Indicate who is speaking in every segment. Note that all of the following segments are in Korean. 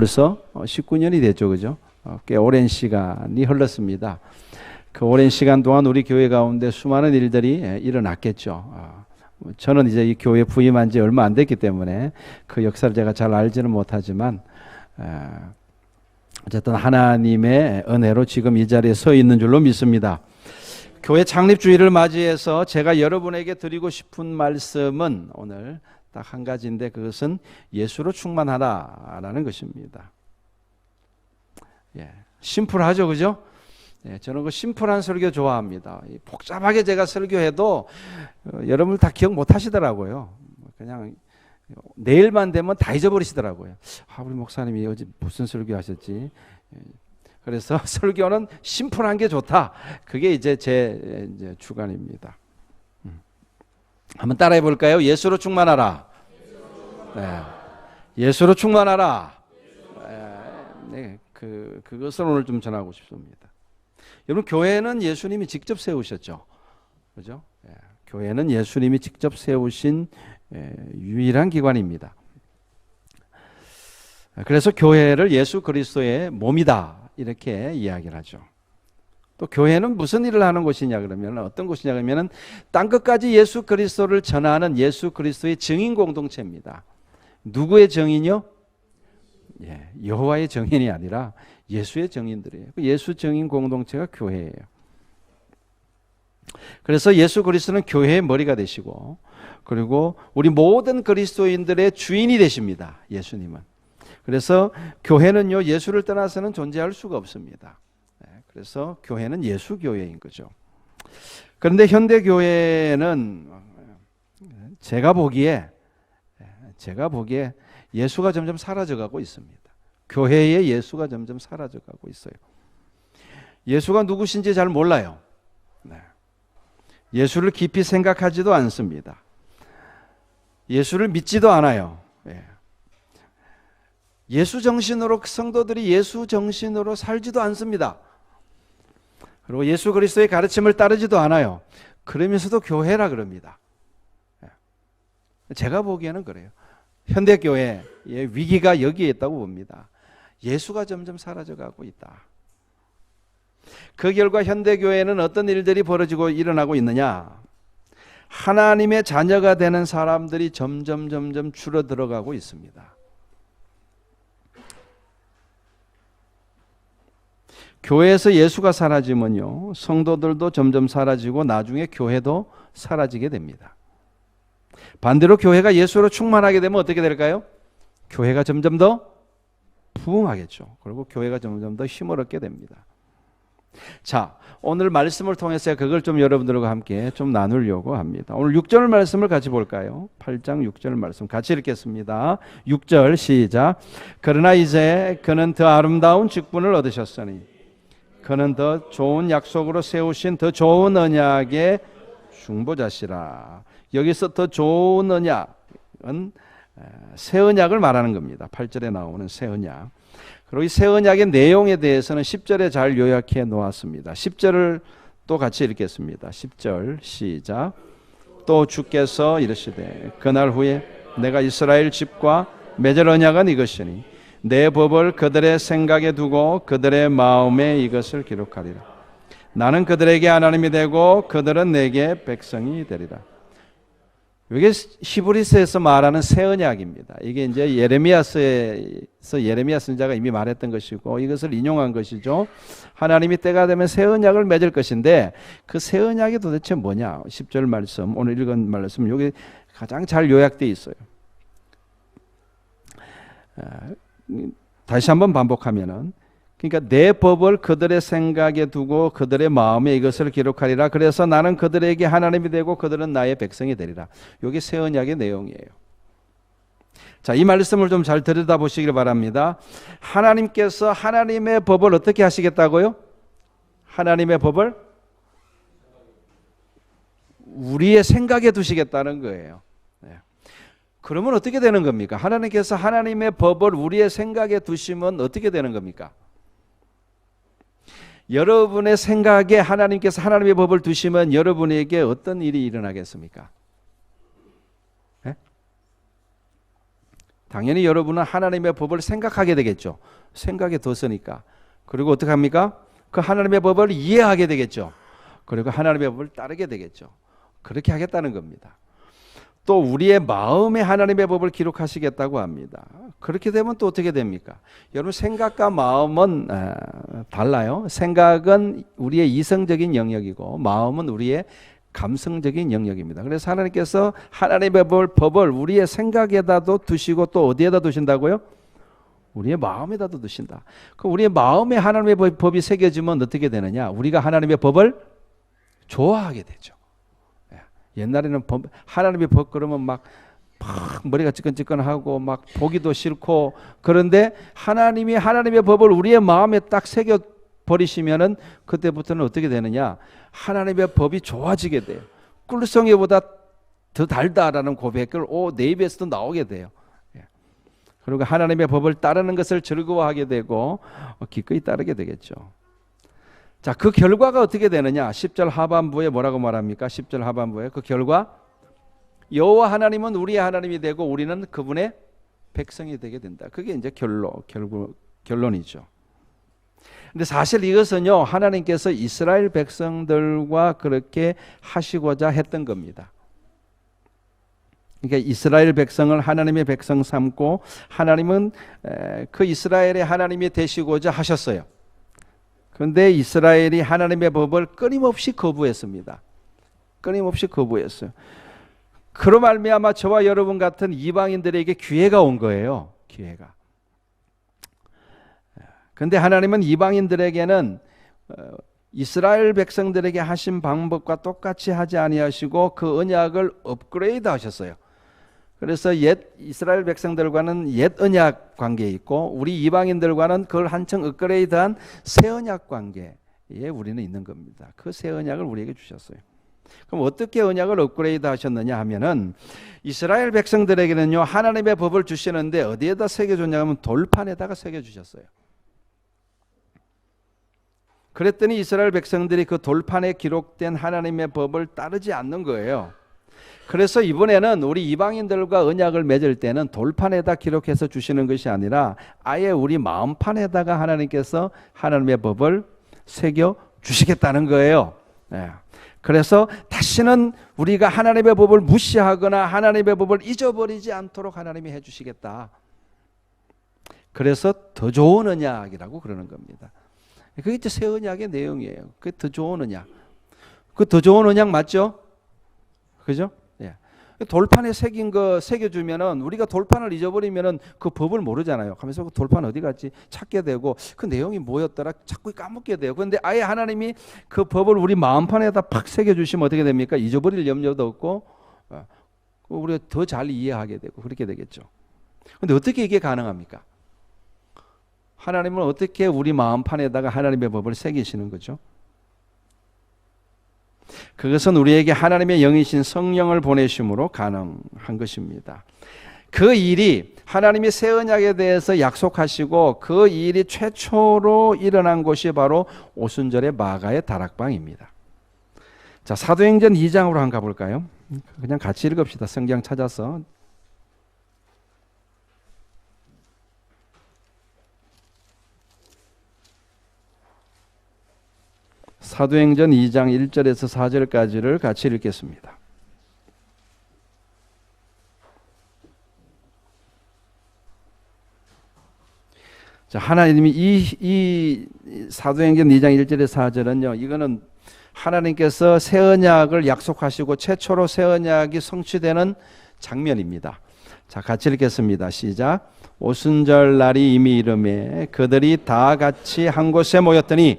Speaker 1: 벌써 19년이 됐죠, 그죠? 어, 꽤 오랜 시간이 흘렀습니다. 그 오랜 시간 동안 우리 교회 가운데 수많은 일들이 예, 일어났겠죠. 어, 저는 이제 이 교회 부임한 지 얼마 안 됐기 때문에 그 역사를 제가 잘 알지는 못하지만 어, 어쨌든 하나님의 은혜로 지금 이 자리에 서 있는 줄로 믿습니다. 교회 창립 주일을 맞이해서 제가 여러분에게 드리고 싶은 말씀은 오늘 딱 한 가지인데 그것은 예수로 충만하라라는 것입니다. 예, 심플하죠, 그죠? 예, 저는 그 심플한 설교 좋아합니다. 복잡하게 제가 설교해도 어, 여러분 다 기억 못 하시더라고요. 그냥 내일만 되면 다 잊어버리시더라고요. 아, 우리 목사님이 어제 무슨 설교 하셨지? 예, 그래서 설교는 심플한 게 좋다. 그게 이제 제 이제 주관입니다. 음. 한번 따라해 볼까요? 예수로 충만하라. 네. 예수로 충만하라. 네, 그 그것을 오늘 좀 전하고 싶습니다. 여러분 교회는 예수님이 직접 세우셨죠. 그죠? 예, 교회는 예수님이 직접 세우신 예, 유일한 기관입니다. 그래서 교회를 예수 그리스도의 몸이다 이렇게 이야기를 하죠. 또 교회는 무슨 일을 하는 곳이냐 그러면 어떤 곳이냐 그러면 땅 끝까지 예수 그리스도를 전하는 예수 그리스도의 증인 공동체입니다. 누구의 증인요? 예, 여호와의 증인이 아니라 예수의 증인들이에요. 그 예수 증인 공동체가 교회예요. 그래서 예수 그리스도는 교회의 머리가 되시고 그리고 우리 모든 그리스도인들의 주인이 되십니다. 예수님은. 그래서 교회는요 예수를 떠나서는 존재할 수가 없습니다. 네, 그래서 교회는 예수 교회인 거죠. 그런데 현대 교회는 제가 보기에 제가 보기에 예수가 점점 사라져가고 있습니다. 교회의 예수가 점점 사라져가고 있어요. 예수가 누구신지 잘 몰라요. 네. 예수를 깊이 생각하지도 않습니다. 예수를 믿지도 않아요. 예. 예수 정신으로 성도들이 예수 정신으로 살지도 않습니다. 그리고 예수 그리스도의 가르침을 따르지도 않아요. 그러면서도 교회라 그럽니다. 예. 제가 보기에는 그래요. 현대 교회의 위기가 여기에 있다고 봅니다. 예수가 점점 사라져 가고 있다. 그 결과 현대 교회는 어떤 일들이 벌어지고 일어나고 있느냐? 하나님의 자녀가 되는 사람들이 점점 점점 줄어들어가고 있습니다. 교회에서 예수가 사라지면요, 성도들도 점점 사라지고 나중에 교회도 사라지게 됩니다. 반대로 교회가 예수로 충만하게 되면 어떻게 될까요? 교회가 점점 더 부흥하겠죠. 그리고 교회가 점점 더 힘을 얻게 됩니다. 자, 오늘 말씀을 통해서 그걸 좀 여러분들과 함께 좀 나누려고 합니다. 오늘 6절 말씀을 같이 볼까요? 8장 6절 말씀 같이 읽겠습니다. 6절 시작. 그러나 이제 그는 더 아름다운 직분을 얻으셨으니 그는 더 좋은 약속으로 세우신 더 좋은 언약의 중보자시라. 여기서 더 좋은 언약은 새 언약을 말하는 겁니다. 8절에 나오는 새 언약. 그리고 이 새 언약의 내용에 대해서는 10절에 잘 요약해 놓았습니다. 10절을 또 같이 읽겠습니다. 10절 시작. 또 주께서 이르시되 그날 후에 내가 이스라엘 집과 맺을 언약은 이것이니 내 법을 그들의 생각에 두고 그들의 마음에 이것을 기록하리라. 나는 그들에게 하나님이 되고 그들은 내게 백성이 되리라. 이게 히브리서에서 말하는 새 언약입니다. 이게 이제 예레미야서에서 예레미야 선자가 이미 말했던 것이고 이것을 인용한 것이죠. 하나님이 때가 되면 새 언약을 맺을 것인데 그 새 언약이 도대체 뭐냐? 10절 말씀 오늘 읽은 말씀 여기 가장 잘 요약되어 있어요. 아, 다시 한번 반복하면은 그러니까 내 법을 그들의 생각에 두고 그들의 마음에 이것을 기록하리라. 그래서 나는 그들에게 하나님이 되고 그들은 나의 백성이 되리라. 이게 새 언약의 내용이에요. 자, 이 말씀을 좀 잘 들여다 보시길 바랍니다. 하나님께서 하나님의 법을 어떻게 하시겠다고요? 하나님의 법을 우리의 생각에 두시겠다는 거예요. 네. 그러면 어떻게 되는 겁니까? 하나님께서 하나님의 법을 우리의 생각에 두시면 어떻게 되는 겁니까? 여러분의 생각에 하나님께서 하나님의 법을 두시면 여러분에게 어떤 일이 일어나겠습니까? 네? 당연히 여러분은 하나님의 법을 생각하게 되겠죠. 생각에 뒀으니까. 그리고 어떻게 합니까? 그 하나님의 법을 이해하게 되겠죠. 그리고 하나님의 법을 따르게 되겠죠. 그렇게 하겠다는 겁니다. 또 우리의 마음에 하나님의 법을 기록하시겠다고 합니다. 그렇게 되면 또 어떻게 됩니까? 여러분 생각과 마음은 아, 달라요. 생각은 우리의 이성적인 영역이고 마음은 우리의 감성적인 영역입니다. 그래서 하나님께서 하나님의 법을, 우리의 생각에다도 두시고 또 어디에다 두신다고요? 우리의 마음에다도 두신다. 그 우리의 마음에 하나님의 법- 법이 새겨지면 어떻게 되느냐? 우리가 하나님의 법을 좋아하게 되죠. 예. 옛날에는 법, 하나님의 법 그러면 막, 막 머리가 찌끈찌끈하고 막 보기도 싫고 그런데 하나님이 하나님의 법을 우리의 마음에 딱 새겨 버리시면은 그때부터는 어떻게 되느냐? 하나님의 법이 좋아지게 돼요. 꿀성에보다 더 달다라는 고백을 오, 내 입에서도 나오게 돼요. 예. 그리고 하나님의 법을 따르는 것을 즐거워하게 되고 어, 기꺼이 따르게 되겠죠. 자, 그 결과가 어떻게 되느냐? 10절 하반부에 뭐라고 말합니까? 10절 하반부에 그 결과 여호와 하나님은 우리의 하나님이 되고 우리는 그분의 백성이 되게 된다. 그게 이제 결론 결국 결론이죠. 근데 사실 이것은요 하나님께서 이스라엘 백성들과 그렇게 하시고자 했던 겁니다. 그러니까 이스라엘 백성을 하나님의 백성 삼고 하나님은 에, 그 이스라엘의 하나님이 되시고자 하셨어요. 그런데 이스라엘이 하나님의 법을 끊임없이 거부했습니다. 끊임없이 거부했어요. 그로 말미암아 저와 여러분 같은 이방인들에게 기회가 온 거예요. 기회가. 근데 하나님은 이방인들에게는 어, 이스라엘 백성들에게 하신 방법과 똑같이 하지 아니하시고 그 언약을 업그레이드 하셨어요. 그래서 옛 이스라엘 백성들과는 옛 언약 관계에 있고 우리 이방인들과는 그걸 한층 업그레이드한 새 언약 관계에 우리는 있는 겁니다. 그 새 언약을 우리에게 주셨어요. 그럼 어떻게 언약을 업그레이드 하셨느냐 하면은 이스라엘 백성들에게는요 하나님의 법을 주시는데 어디에다 새겨 줬냐 하면 돌판에다가 새겨 주셨어요. 그랬더니 이스라엘 백성들이 그 돌판에 기록된 하나님의 법을 따르지 않는 거예요. 그래서 이번에는 우리 이방인들과 언약을 맺을 때는 돌판에다 기록해서 주시는 것이 아니라 아예 우리 마음판에다가 하나님께서 하나님의 법을 새겨 주시겠다는 거예요. 네. 그래서 다시는 우리가 하나님의 법을 무시하거나 하나님의 법을 잊어버리지 않도록 하나님이 해주시겠다. 그래서 더 좋은 언약이라고 그러는 겁니다. 그게 이제 새 언약의 내용이에요. 그게 더 좋은 언약. 그 더 좋은 언약 맞죠? 그죠? 예. 돌판에 새긴 거 새겨주면은 우리가 돌판을 잊어버리면은 그 법을 모르잖아요. 하면서 그 돌판 어디 갔지 찾게 되고 그 내용이 뭐였더라 자꾸 까먹게 돼요. 그런데 아예 하나님이 그 법을 우리 마음판에다 팍 새겨주시면 어떻게 됩니까? 잊어버릴 염려도 없고 어, 우리가 더 잘 이해하게 되고 그렇게 되겠죠. 근데 어떻게 이게 가능합니까? 하나님은 어떻게 우리 마음판에다가 하나님의 법을 새기시는 거죠? 그것은 우리에게 하나님의 영이신 성령을 보내심으로 가능한 것입니다. 그 일이 하나님이 새 언약에 대해서 약속하시고 그 일이 최초로 일어난 곳이 바로 오순절의 마가의 다락방입니다. 자, 사도행전 2장으로 한번 가볼까요? 그냥 같이 읽읍시다. 성경 찾아서 사도행전 2장 1절에서 4절까지를 같이 읽겠습니다. 자, 하나님이 이, 이 사도행전 2장 1절에서 4절은요, 이거는 하나님께서 새 언약을 약속하시고 최초로 새 언약이 성취되는 장면입니다. 자, 같이 읽겠습니다. 시작. 오순절 날이 이미 이름에 그들이 다 같이 한 곳에 모였더니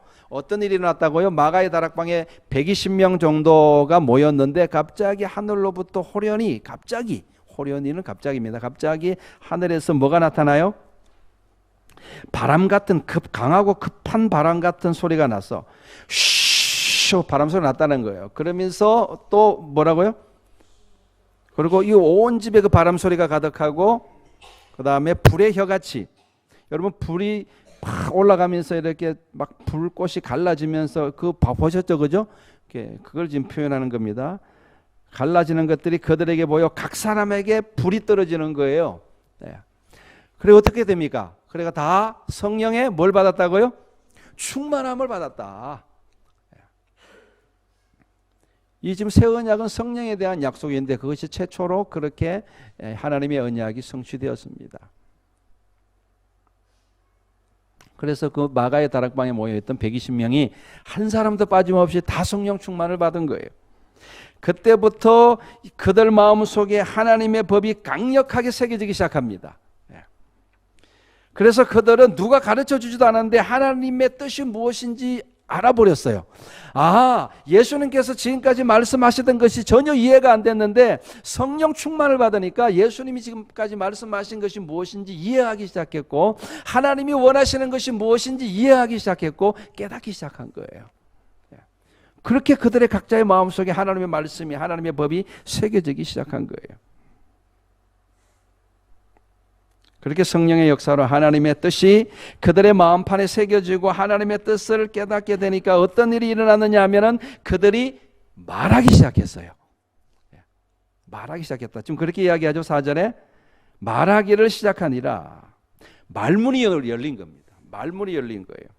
Speaker 1: 어떤 일이 일어났다고요? 마가의 다락방에 120명 정도가 모였는데 갑자기 하늘로부터 호련히 갑자기 호련히는 갑자기입니다. 갑자기 하늘에서 뭐가 나타나요? 바람 같은 급 강하고 급한 바람 같은 소리가 나서 쉬슈 바람 소리 났다는 거예요. 그러면서 또 뭐라고요? 그리고 이 온 집에 그 바람 소리가 가득하고 그 다음에 불의 혀같이 여러분 불이 팍 올라가면서 이렇게 막 불꽃이 갈라지면서 그 봐- 보셨죠, 그죠? 그걸 지금 표현하는 겁니다. 갈라지는 것들이 그들에게 보여 각 사람에게 불이 떨어지는 거예요. 네. 그래 어떻게 됩니까? 그래가 다 성령의 뭘 받았다고요? 충만함을 받았다. 이 지금 새 언약은 성령에 대한 약속인데 그것이 최초로 그렇게 에, 하나님의 언약이 성취되었습니다. 그래서 그 마가의 다락방에 모여 있던 120명이 한 사람도 빠짐없이 다 성령 충만을 받은 거예요. 그때부터 그들 마음 속에 하나님의 법이 강력하게 새겨지기 시작합니다. 예. 그래서 그들은 누가 가르쳐 주지도 않았는데 하나님의 뜻이 무엇인지 알아버렸어요. 아, 예수님께서 지금까지 말씀하시던 것이 전혀 이해가 안 됐는데 성령 충만을 받으니까 예수님이 지금까지 말씀하신 것이 무엇인지 이해하기 시작했고 하나님이 원하시는 것이 무엇인지 이해하기 시작했고 깨닫기 시작한 거예요. 예. 그렇게 그들의 각자의 마음속에 하나님의 말씀이 하나님의 법이 새겨지기 시작한 거예요. 그렇게 성령의 역사로 하나님의 뜻이 그들의 마음판에 새겨지고 하나님의 뜻을 깨닫게 되니까 어떤 일이 일어났느냐 하면은 그들이 말하기 시작했어요. 예. 말하기 시작했다. 지금 그렇게 이야기하죠. 사전에 말하기를 시작하니라. 말문이 열린 겁니다. 말문이 열린 거예요.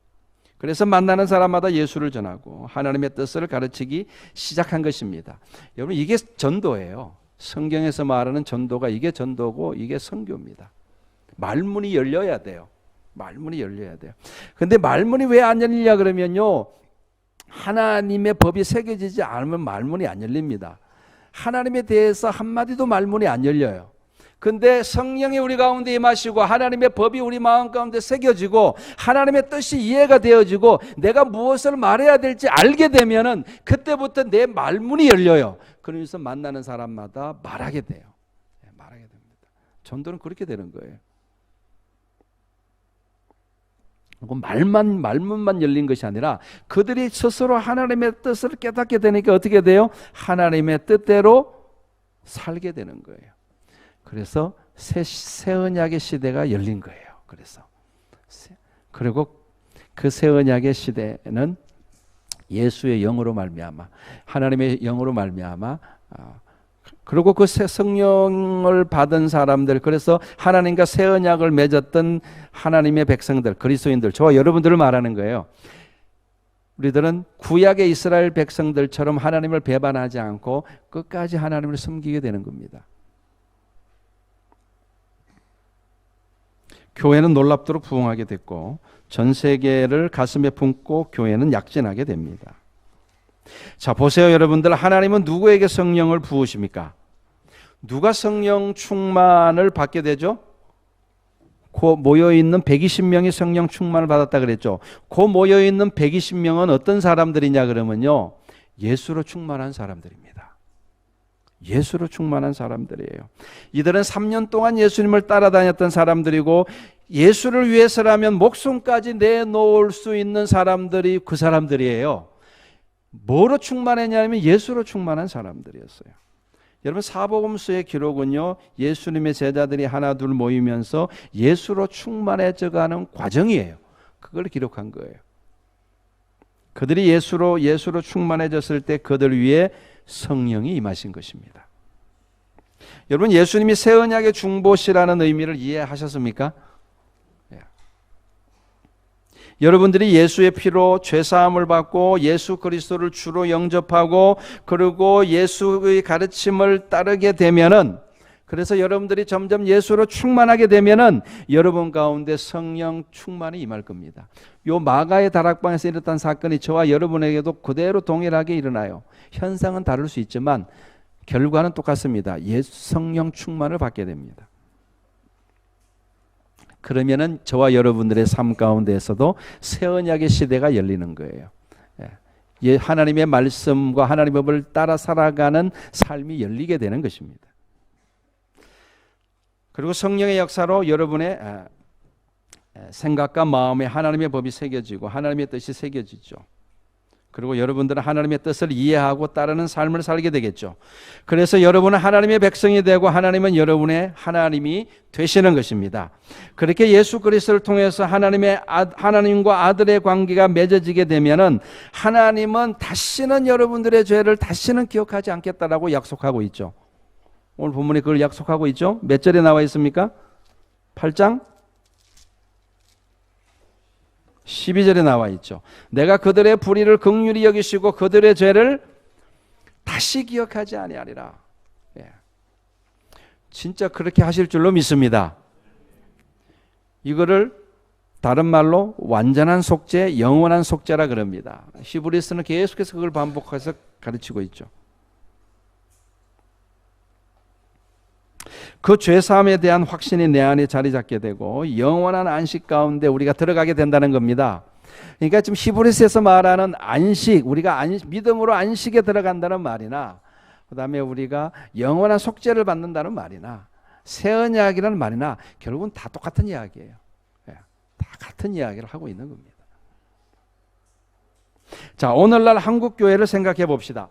Speaker 1: 그래서 만나는 사람마다 예수를 전하고 하나님의 뜻을 가르치기 시작한 것입니다. 여러분 이게 전도예요. 성경에서 말하는 전도가 이게 전도고 이게 선교입니다. 말문이 열려야 돼요. 말문이 열려야 돼요. 근데 말문이 왜 안 열리냐 그러면요. 하나님의 법이 새겨지지 않으면 말문이 안 열립니다. 하나님에 대해서 한마디도 말문이 안 열려요. 근데 성령이 우리 가운데 임하시고 하나님의 법이 우리 마음 가운데 새겨지고 하나님의 뜻이 이해가 되어지고 내가 무엇을 말해야 될지 알게 되면은 그때부터 내 말문이 열려요. 그러면서 만나는 사람마다 말하게 돼요. 네, 말하게 됩니다. 전도는 그렇게 되는 거예요. 그 말만 말문만 열린 것이 아니라 그들이 스스로 하나님의 뜻을 깨닫게 되니까 어떻게 돼요? 하나님의 뜻대로 살게 되는 거예요. 그래서 새, 새 언약의 시대가 열린 거예요. 그래서 그리고 그 새 언약의 시대는 예수의 영으로 말미암아 하나님의 영으로 말미암아 아, 그리고 그 새 성령을 받은 사람들 그래서 하나님과 새 언약을 맺었던 하나님의 백성들 그리스도인들 저와 여러분들을 말하는 거예요. 우리들은 구약의 이스라엘 백성들처럼 하나님을 배반하지 않고 끝까지 하나님을 섬기게 되는 겁니다. 교회는 놀랍도록 부흥하게 됐고 전 세계를 가슴에 품고 교회는 약진하게 됩니다. 자, 보세요, 여러분들. 하나님은 누구에게 성령을 부으십니까? 누가 성령 충만을 받게 되죠? 그 모여 있는 120명이 성령 충만을 받았다 그랬죠. 그 모여 있는 120명은 어떤 사람들이냐 그러면요. 예수로 충만한 사람들입니다. 예수로 충만한 사람들이에요. 이들은 3년 동안 예수님을 따라다녔던 사람들이고 예수를 위해서라면 목숨까지 내놓을 수 있는 사람들이 그 사람들이에요. 뭐로 충만했냐면 예수로 충만한 사람들이었어요. 여러분 사복음서의 기록은요 예수님의 제자들이 하나 둘 모이면서 예수로 충만해져 가는 과정이에요. 그걸 기록한 거예요. 그들이 예수로 예수로 충만해졌을 때 그들 위에 성령이 임하신 것입니다. 여러분 예수님이 새 언약의 중보시라는 의미를 이해하셨습니까? 여러분들이 예수의 피로 죄 사함을 받고 예수 그리스도를 주로 영접하고 그리고 예수의 가르침을 따르게 되면은 그래서 여러분들이 점점 예수로 충만하게 되면은 여러분 가운데 성령 충만이 임할 겁니다. 요 마가의 다락방에서 일어났던 사건이 저와 여러분에게도 그대로 동일하게 일어나요. 현상은 다를 수 있지만 결과는 똑같습니다. 예수 성령 충만을 받게 됩니다. 그러면은 저와 여러분들의 삶 가운데에서도 새 언약의 시대가 열리는 거예요. 예, 하나님의 말씀과 하나님의 법을 따라 살아가는 삶이 열리게 되는 것입니다. 그리고 성령의 역사로 여러분의 생각과 마음에 하나님의 법이 새겨지고 하나님의 뜻이 새겨지죠. 그리고 여러분들은 하나님의 뜻을 이해하고 따르는 삶을 살게 되겠죠. 그래서 여러분은 하나님의 백성이 되고 하나님은 여러분의 하나님이 되시는 것입니다. 그렇게 예수 그리스도를 통해서 하나님의 아, 하나님과 아들의 관계가 맺어지게 되면은 하나님은 다시는 여러분들의 죄를 다시는 기억하지 않겠다라고 약속하고 있죠. 오늘 본문에 그걸 약속하고 있죠. 몇 절에 나와 있습니까? 8장 12절에 나와 있죠. 내가 그들의 불의를 극률히 여기시고 그들의 죄를 다시 기억하지 아니하리라. 예. 진짜 그렇게 하실 줄로 믿습니다. 이거를 다른 말로 완전한 속죄, 영원한 속죄라 그럽니다. 히브리스는 계속해서 그걸 반복해서 가르치고 있죠. 그 죄사함에 대한 확신이 내 안에 자리 잡게 되고 영원한 안식 가운데 우리가 들어가게 된다는 겁니다. 그러니까 지금 히브리스에서 말하는 안식, 우리가 안, 믿음으로 안식에 들어간다는 말이나 그다음에 우리가 영원한 속죄를 받는다는 말이나 새 언약이라는 말이나 결국은 다 똑같은 이야기예요. 예, 다 같은 이야기를 하고 있는 겁니다. 자, 오늘날 한국 교회를 생각해 봅시다.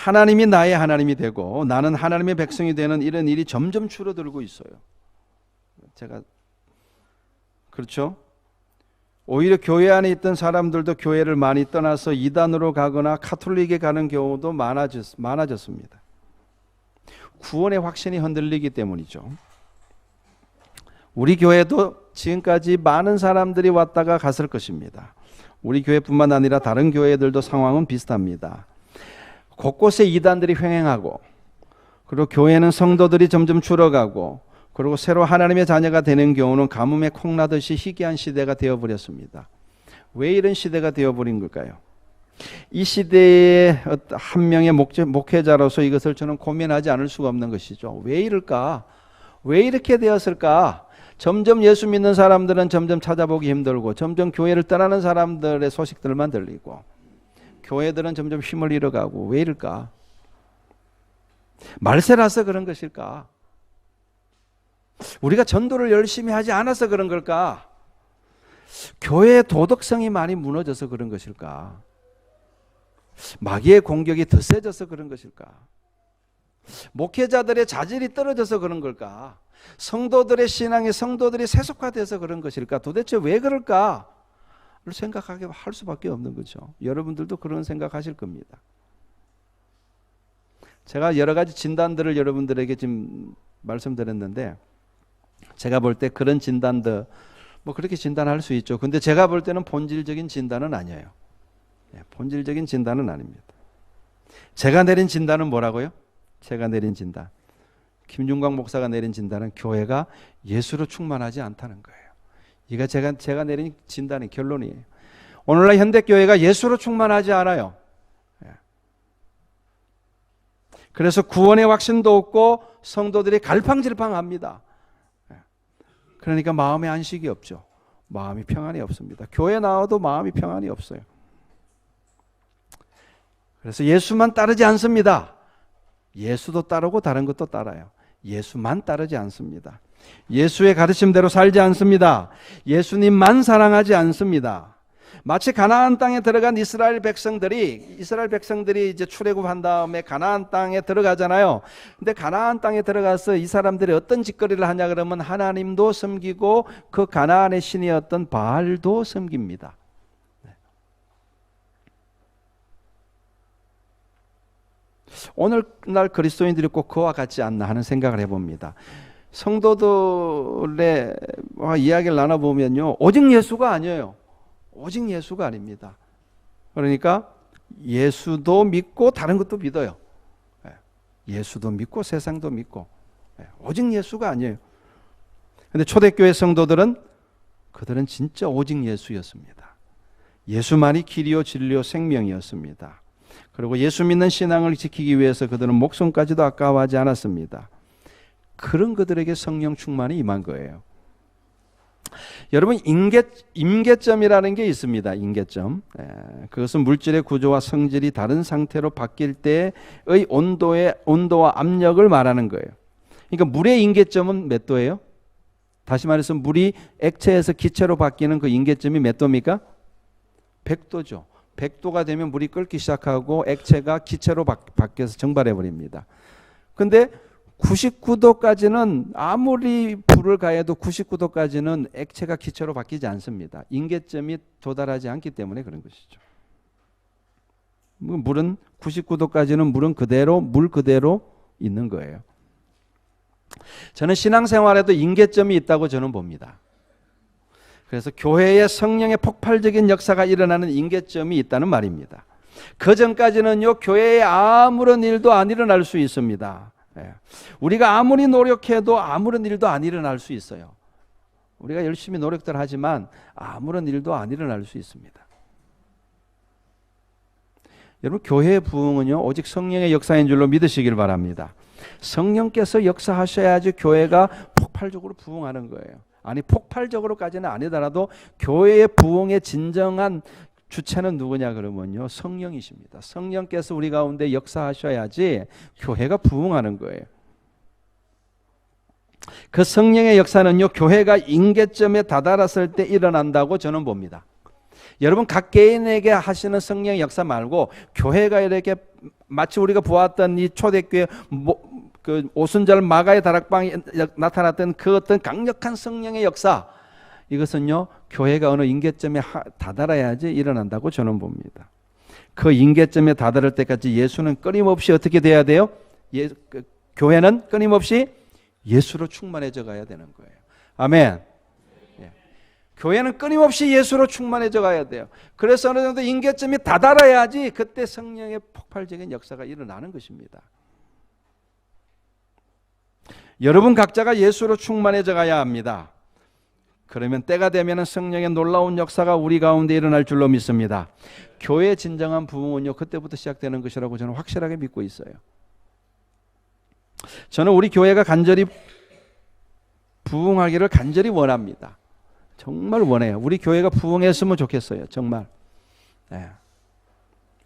Speaker 1: 하나님이 나의 하나님이 되고 나는 하나님의 백성이 되는 이런 일이 점점 줄어들고 있어요. 제가 그렇죠? 오히려 교회 안에 있던 사람들도 교회를 많이 떠나서 이단으로 가거나 카톨릭에 가는 경우도 많아졌, 많아졌습니다. 구원의 확신이 흔들리기 때문이죠. 우리 교회도 지금까지 많은 사람들이 왔다가 갔을 것입니다. 우리 교회뿐만 아니라 다른 교회들도 상황은 비슷합니다. 곳곳에 이단들이 횡행하고 그리고 교회는 성도들이 점점 줄어가고 그리고 새로 하나님의 자녀가 되는 경우는 가뭄에 콩나듯이 희귀한 시대가 되어버렸습니다. 왜 이런 시대가 되어버린 걸까요? 이 시대의 한 명의 목회자로서 이것을 저는 고민하지 않을 수가 없는 것이죠. 왜 이럴까? 왜 이렇게 되었을까? 점점 예수 믿는 사람들은 점점 찾아보기 힘들고 점점 교회를 떠나는 사람들의 소식들만 들리고 교회들은 점점 힘을 잃어가고 왜 이럴까? 말세라서 그런 것일까? 우리가 전도를 열심히 하지 않아서 그런 걸까? 교회의 도덕성이 많이 무너져서 그런 것일까? 마귀의 공격이 더 세져서 그런 것일까? 목회자들의 자질이 떨어져서 그런 걸까? 성도들의 신앙이 성도들이 세속화돼서 그런 것일까? 도대체 왜 그럴까? 를 생각하게 할 수밖에 없는 거죠. 여러분들도 그런 생각하실 겁니다. 제가 여러 가지 진단들을 여러분들에게 지금 말씀드렸는데 제가 볼 때 그런 진단도 뭐 그렇게 진단할 수 있죠. 근데 제가 볼 때는 본질적인 진단은 아니에요. 네, 본질적인 진단은 아닙니다. 제가 내린 진단은 뭐라고요? 제가 내린 진단. 김중광 목사가 내린 진단은 교회가 예수로 충만하지 않다는 거예요. 이가 제가 제가 내린 진단의 결론이에요. 오늘날 현대 교회가 예수로 충만하지 않아요. 예. 그래서 구원의 확신도 없고 성도들이 갈팡질팡합니다. 예. 그러니까 마음의 안식이 없죠. 마음이 평안이 없습니다. 교회 나와도 마음이 평안이 없어요. 그래서 예수만 따르지 않습니다. 예수도 따르고 다른 것도 따라요. 예수만 따르지 않습니다. 예수의 가르침대로 살지 않습니다. 예수님만 사랑하지 않습니다. 마치 가나안 땅에 들어간 이스라엘 백성들이 이스라엘 백성들이 이제 출애굽한 다음에 가나안 땅에 들어가잖아요. 근데 가나안 땅에 들어가서 이 사람들이 어떤 짓거리를 하냐 그러면 하나님도 섬기고 그 가나안의 신이었던 바알도 섬깁니다. 네. 오늘날 그리스도인들이 꼭 그와 같지 않나 하는 생각을 해봅니다. 성도들의 이야기를 나눠보면요. 오직 예수가 아니에요. 오직 예수가 아닙니다. 그러니까 예수도 믿고 다른 것도 믿어요. 예. 예수도 믿고 세상도 믿고. 예. 오직 예수가 아니에요. 근데 초대교회 성도들은 그들은 진짜 오직 예수였습니다. 예수만이 길이요 진리요 생명이었습니다. 그리고 예수 믿는 신앙을 지키기 위해서 그들은 목숨까지도 아까워하지 않았습니다. 그런 그들에게 성령 충만이 임한 거예요. 여러분 임계, 임계점이라는 게 있습니다. 임계점. 에, 그것은 물질의 구조와 성질이 다른 상태로 바뀔 때의 온도의 온도와 압력을 말하는 거예요. 그러니까 물의 임계점은 몇 도예요? 다시 말해서 물이 액체에서 기체로 바뀌는 그 인계점이 몇 도입니까? 100도죠. 100도가 되면 물이 끓기 시작하고 액체가 기체로 바, 바뀌어서 증발해 버립니다. 근데 99도까지는 아무리 불을 가해도 99도까지는 액체가 기체로 바뀌지 않습니다. 인계점이 도달하지 않기 때문에 그런 것이죠. 뭐 물은 99도까지는 물은 그대로 물 그대로 있는 거예요. 저는 신앙생활에도 인계점이 있다고 저는 봅니다. 그래서 교회의 성령의 폭발적인 역사가 일어나는 인계점이 있다는 말입니다. 그 전까지는요, 교회에 아무런 일도 안 일어날 수 있습니다. 예. 우리가 아무리 노력해도 아무런 일도 안 일어날 수 있어요. 우리가 열심히 노력들 하지만 아무런 일도 안 일어날 수 있습니다. 여러분, 교회의 부흥은요, 오직 성령의 역사인 줄로 믿으시길 바랍니다. 성령께서 역사하셔야지 교회가 폭발적으로 부흥하는 거예요. 아니 폭발적으로까지는 아니더라도 교회의 부흥의 진정한 주체는 누구냐 그러면요 성령이십니다. 성령께서 우리 가운데 역사하셔야지 교회가 부흥하는 거예요. 그 성령의 역사는요 교회가 인계점에 다다랐을 때 일어난다고 저는 봅니다. 여러분 각 개인에게 하시는 성령의 역사 말고 교회가 이렇게 마치 우리가 보았던 이 초대교회 그 오순절 마가의 다락방에 나타났던 그 어떤 강력한 성령의 역사 이것은요 교회가 어느 인계점에 다다라야지 일어난다고 저는 봅니다. 그 인계점에 다다를 때까지 예수는 끊임없이 어떻게 돼야 돼요? 예, 그, 교회는 끊임없이 예수로 충만해져 가야 되는 거예요. 아멘. 예. 교회는 끊임없이 예수로 충만해져 가야 돼요. 그래서 어느 정도 인계점이 다다라야지 그때 성령의 폭발적인 역사가 일어나는 것입니다. 여러분 각자가 예수로 충만해져 가야 합니다. 그러면 때가 되면 성령의 놀라운 역사가 우리 가운데 일어날 줄로 믿습니다. 교회의 진정한 부흥은요 그때부터 시작되는 것이라고 저는 확실하게 믿고 있어요. 저는 우리 교회가 간절히 부흥하기를 간절히 원합니다. 정말 원해요. 우리 교회가 부흥했으면 좋겠어요. 정말. 네.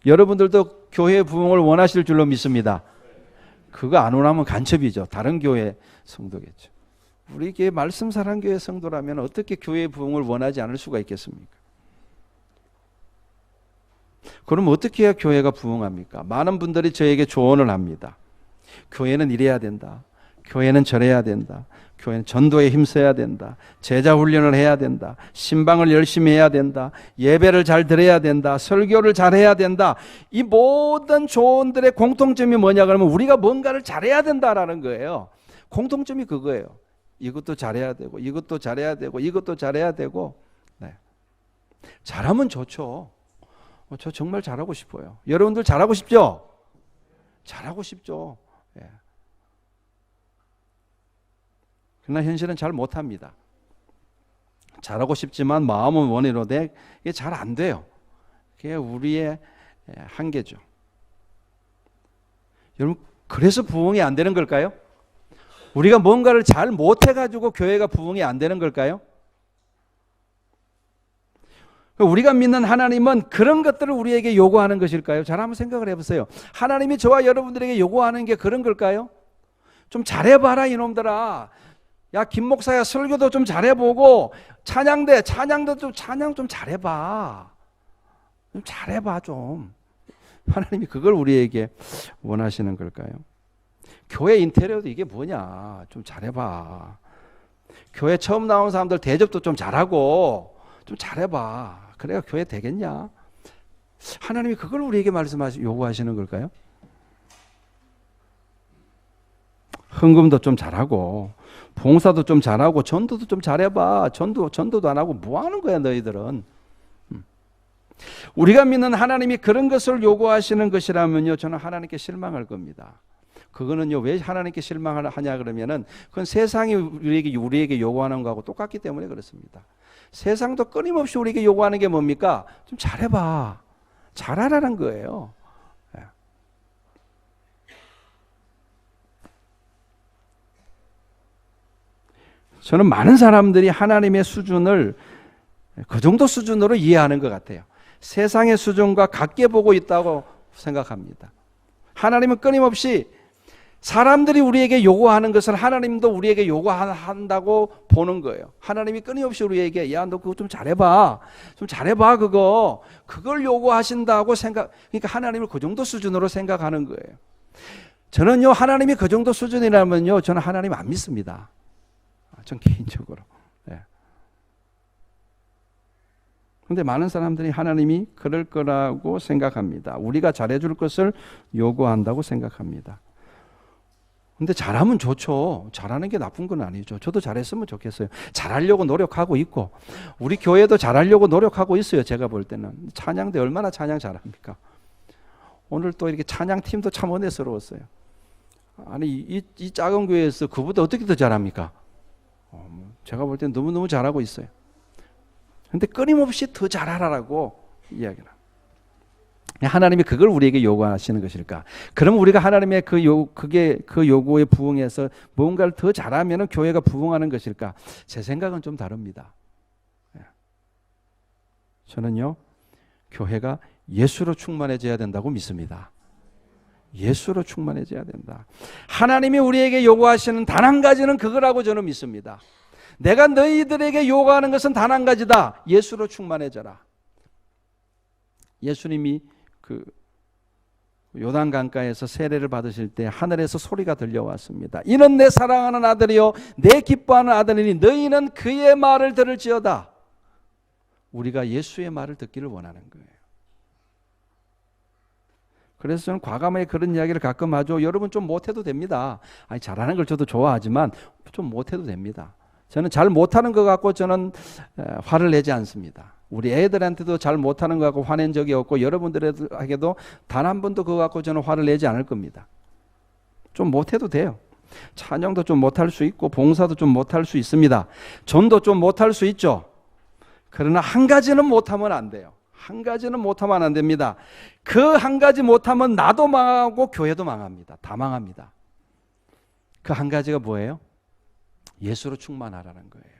Speaker 1: 여러분들도 교회 부흥을 원하실 줄로 믿습니다. 그거 안 원하면 간첩이죠. 다른 교회 성도겠죠. 우리 교회 말씀 사랑 교회 성도라면 어떻게 교회 부흥을 원하지 않을 수가 있겠습니까? 그럼 어떻게 해야 교회가 부흥합니까? 많은 분들이 저에게 조언을 합니다. 교회는 이래야 된다. 교회는 저래야 된다. 교회는 전도에 힘써야 된다. 제자 훈련을 해야 된다. 신방을 열심히 해야 된다. 예배를 잘 드려야 된다. 설교를 잘 해야 된다. 이 모든 조언들의 공통점이 뭐냐 그러면 우리가 뭔가를 잘해야 된다라는 거예요. 공통점이 그거예요. 이것도 잘해야 되고 이것도 잘해야 되고 이것도 잘해야 되고 네. 잘하면 좋죠. 어, 저 정말 잘하고 싶어요. 여러분들 잘하고 싶죠? 잘하고 싶죠. 예. 그러나 현실은 잘 못합니다. 잘하고 싶지만 마음은 원해로되 이게 잘 안 돼요. 그게 우리의 한계죠. 여러분 그래서 부흥이 안 되는 걸까요? 우리가 뭔가를 잘 못해가지고 교회가 부흥이 안 되는 걸까요? 우리가 믿는 하나님은 그런 것들을 우리에게 요구하는 것일까요? 잘 한번 생각을 해보세요. 하나님이 저와 여러분들에게 요구하는 게 그런 걸까요? 좀 잘해봐라 이놈들아. 야, 김 목사야 설교도 좀 잘해보고 찬양대 찬양도 좀 찬양 좀 잘해봐. 좀 잘해봐 좀. 하나님이 그걸 우리에게 원하시는 걸까요? 교회 인테리어도 이게 뭐냐? 좀 잘해봐. 교회 처음 나온 사람들 대접도 좀 잘하고 좀 잘해봐. 그래야 교회 되겠냐? 하나님이 그걸 우리에게 말씀하시 요구하시는 걸까요? 헌금도 좀 잘하고 봉사도 좀 잘하고 전도도 좀 잘해봐. 전도 전도도 안 하고 뭐 하는 거야 너희들은? 음. 우리가 믿는 하나님이 그런 것을 요구하시는 것이라면요, 저는 하나님께 실망할 겁니다. 그거는요, 왜 하나님께 실망을 하냐 그러면은 그건 세상이 우리에게 우리에게 요구하는 거하고 똑같기 때문에 그렇습니다. 세상도 끊임없이 우리에게 요구하는 게 뭡니까? 좀 잘해봐, 잘하라는 거예요. 저는 많은 사람들이 하나님의 수준을 그 정도 수준으로 이해하는 것 같아요. 세상의 수준과 같게 보고 있다고 생각합니다. 하나님은 끊임없이 사람들이 우리에게 요구하는 것을 하나님도 우리에게 요구한다고 보는 거예요. 하나님이 끊임없이 우리에게 야 너 그거 좀 잘해봐, 좀 잘해봐 그거 그걸 요구하신다고 생각. 그러니까 하나님을 그 정도 수준으로 생각하는 거예요. 저는요 하나님이 그 정도 수준이라면요 저는 하나님 안 믿습니다. 아, 전 개인적으로. 네. 근데 많은 사람들이 하나님이 그럴 거라고 생각합니다. 우리가 잘해줄 것을 요구한다고 생각합니다. 근데 잘하면 좋죠. 잘하는 게 나쁜 건 아니죠. 저도 잘했으면 좋겠어요. 잘하려고 노력하고 있고, 우리 교회도 잘하려고 노력하고 있어요. 제가 볼 때는. 찬양대 얼마나 찬양 잘합니까? 오늘 또 이렇게 찬양 팀도 참 은혜스러웠어요. 아니, 이, 이 작은 교회에서 그보다 어떻게 더 잘합니까? 어, 뭐 제가 볼 때는 너무너무 잘하고 있어요. 근데 끊임없이 더 잘하라고 이야기를. 하나님이 그걸 우리에게 요구하시는 것일까? 그럼 우리가 하나님의 그 요, 그게 그 요구에 부응해서 뭔가를 더 잘하면 교회가 부응하는 것일까? 제 생각은 좀 다릅니다. 예. 저는요, 교회가 예수로 충만해져야 된다고 믿습니다. 예수로 충만해져야 된다. 하나님이 우리에게 요구하시는 단 한 가지는 그거라고 저는 믿습니다. 내가 너희들에게 요구하는 것은 단 한 가지다. 예수로 충만해져라. 예수님이 그 요단 강가에서 세례를 받으실 때 하늘에서 소리가 들려왔습니다. 이는 내 사랑하는 아들이요 내 기뻐하는 아들이니 너희는 그의 말을 들을지어다. 우리가 예수의 말을 듣기를 원하는 거예요. 그래서 저는 과감하게 그런 이야기를 가끔 하죠. 여러분 좀 못해도 됩니다. 아니 잘하는 걸 저도 좋아하지만 좀 못해도 됩니다. 저는 잘 못하는 것 같고 저는 화를 내지 않습니다. 우리 애들한테도 잘 못하는 것 같고 화낸 적이 없고 여러분들에게도 단 한 번도 그거 갖고 저는 화를 내지 않을 겁니다. 좀 못해도 돼요. 찬양도 좀 못할 수 있고 봉사도 좀 못할 수 있습니다. 전도 좀 못할 수 있죠. 그러나 한 가지는 못하면 안 돼요. 한 가지는 못하면 안 됩니다. 그 한 가지 못하면 나도 망하고 교회도 망합니다. 다 망합니다. 그 한 가지가 뭐예요? 예수로 충만하라는 거예요.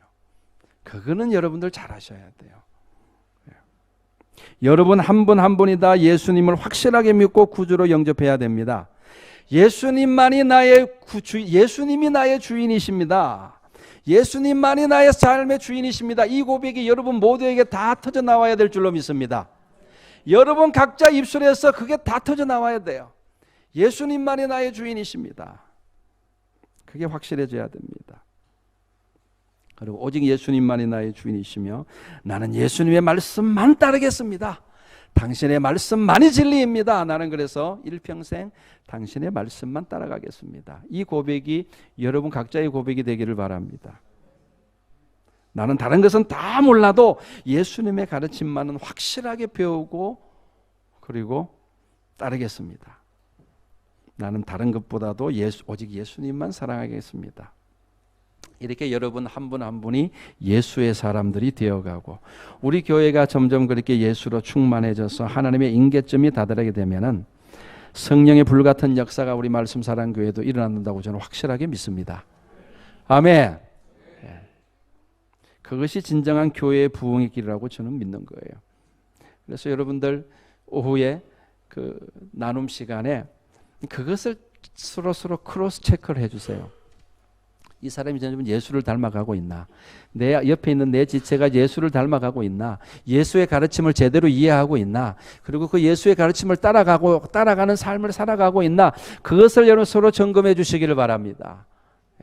Speaker 1: 그거는 여러분들 잘 하셔야 돼요. 여러분 한분한 분이 다 예수님을 확실하게 믿고 구주로 영접해야 됩니다. 예수님만이 나의 구주, 예수님이 나의 주인이십니다. 예수님만이 나의 삶의 주인이십니다. 이 고백이 여러분 모두에게 다 터져 나와야 될 줄로 믿습니다. 여러분 각자 입술에서 그게 다 터져 나와야 돼요. 예수님만이 나의 주인이십니다. 그게 확실해져야 됩니다. 그리고 오직 예수님만이 나의 주인이시며 나는 예수님의 말씀만 따르겠습니다. 당신의 말씀만이 진리입니다. 나는 그래서 일평생 당신의 말씀만 따라가겠습니다. 이 고백이 여러분 각자의 고백이 되기를 바랍니다. 나는 다른 것은 다 몰라도 예수님의 가르침만은 확실하게 배우고 그리고 따르겠습니다. 나는 다른 것보다도 예수, 오직 예수님만 사랑하겠습니다. 이렇게 여러분 한분한 분이 예수의 사람들이 되어가고 우리 교회가 점점 그렇게 예수로 충만해져서 하나님의 인계점이 다다르게 되면은 성령의 불같은 역사가 우리 말씀 사랑 교회도 일어난다고 저는 확실하게 믿습니다. 아멘. 예. 그것이 진정한 교회의 부흥의 길이라고 저는 믿는 거예요. 그래서 여러분들 오후에 그 나눔 시간에 그것을 서로 서로 크로스 체크를 해주세요. 이 사람이 점점 예수를 닮아가고 있나? 내 옆에 있는 내 지체가 예수를 닮아가고 있나? 예수의 가르침을 제대로 이해하고 있나? 그리고 그 예수의 가르침을 따라가고 따라가는 삶을 살아가고 있나? 그것을 여러분 서로 점검해 주시기를 바랍니다.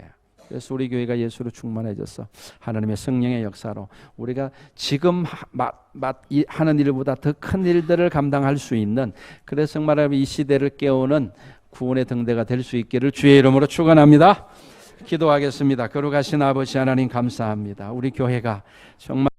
Speaker 1: 예. 그래서 우리 교회가 예수로 충만해져서 하나님의 성령의 역사로 우리가 지금 하는 일보다 더 큰 일들을 감당할 수 있는 그래서 정말 이 시대를 깨우는 구원의 등대가 될 수 있기를 주의 이름으로 축원합니다. 기도하겠습니다. 거룩하신 아버지 하나님 감사합니다. 우리 교회가 정말